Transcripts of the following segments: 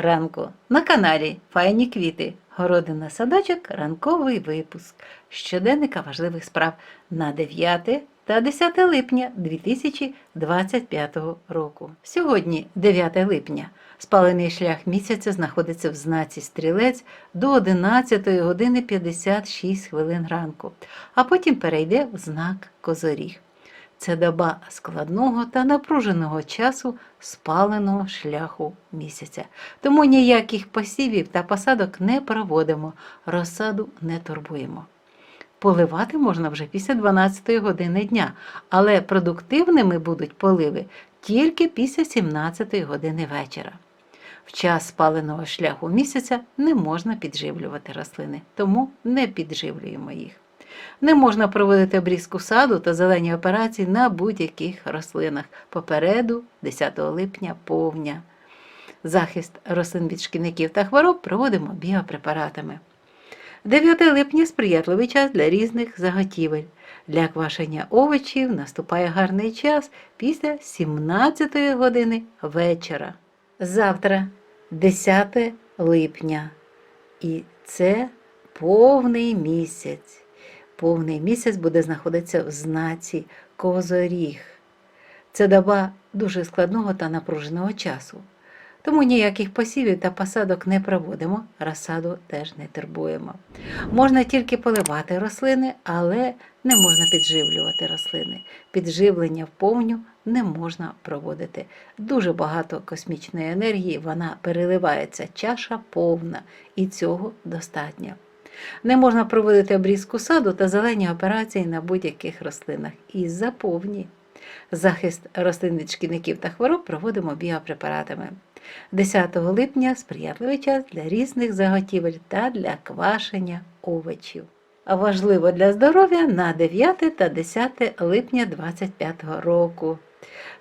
ранку на каналі Файні квіти. Городина садочок, ранковий випуск щоденника важливих справ на 9 та 10 липня 2025 року. Сьогодні, 9 липня, спалений шлях місяця знаходиться в знаці стрілець до 11 години 56 хвилин ранку, а потім перейде в знак Козоріг. Це доба складного та напруженого часу спаленого шляху місяця. Тому ніяких посівів та посадок не проводимо, розсаду не турбуємо. Поливати можна вже після 12 години дня, але продуктивними будуть поливи тільки після 17 години вечора. В час спаленого шляху місяця не можна підживлювати рослини, тому не підживлюємо їх. Не можна проводити обрізку саду та зелені операції на будь-яких рослинах. Попереду 10 липня повня. Захист рослин від шкідників та хвороб проводимо біопрепаратами. 9 липня сприятливий час для різних заготівель. Для квашення овочів наступає гарний час після 17 години вечора. Завтра 10 липня. І це повний місяць. Повний місяць буде знаходитися в знаці Козоріг. Це доба дуже складного та напруженого часу. Тому ніяких посівів та посадок не проводимо, розсаду теж не турбуємо. Можна тільки поливати рослини, але не можна підживлювати рослини. Підживлення в повню не можна проводити. Дуже багато космічної енергії, вона переливається, чаша повна, і цього достатньо. Не можна проводити обрізку саду та зелені операції на будь-яких рослинах І заповні. Захист рослин від шкідників та хвороб проводимо біопрепаратами. 10 липня сприятливий час для різних заготівель та для квашення овочів. Важливо для здоров'я на 9 та 10 липня 2025 року.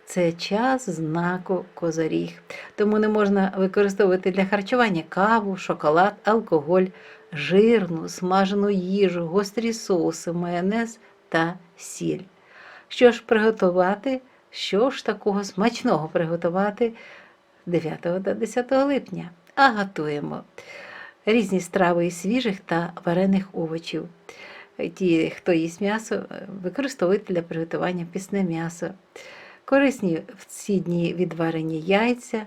Це час знаку козоріг, тому не можна використовувати для харчування каву, шоколад, алкоголь, жирну, смажену їжу, гострі соуси, майонез та сіль. Що ж приготувати? Що ж такого смачного приготувати 9 та 10 липня? А готуємо різні страви із свіжих та варених овочів. Ті, хто їсть м'ясо, використовуйте для приготування пісне м'ясо. Корисні в ці дні відварені яйця,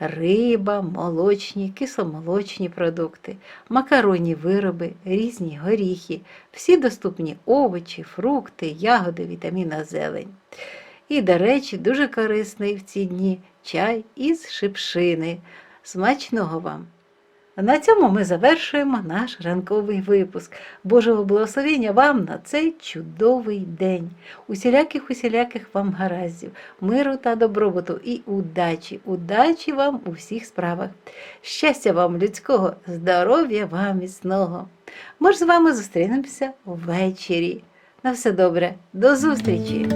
риба, молочні, кисломолочні продукти, макаронні вироби, різні горіхи, всі доступні овочі, фрукти, ягоди, вітаміна зелень. І, до речі, дуже корисний в ці дні чай із шипшини. Смачного вам! На цьому ми завершуємо наш ранковий випуск. Божого благословення вам на цей чудовий день. Усіляких усіляких вам гараздів, миру та добробуту і удачі, удачі вам у всіх справах. Щастя вам людського, здоров'я вам міцного. Ми ж з вами зустрінемося ввечері. На все добре, до зустрічі!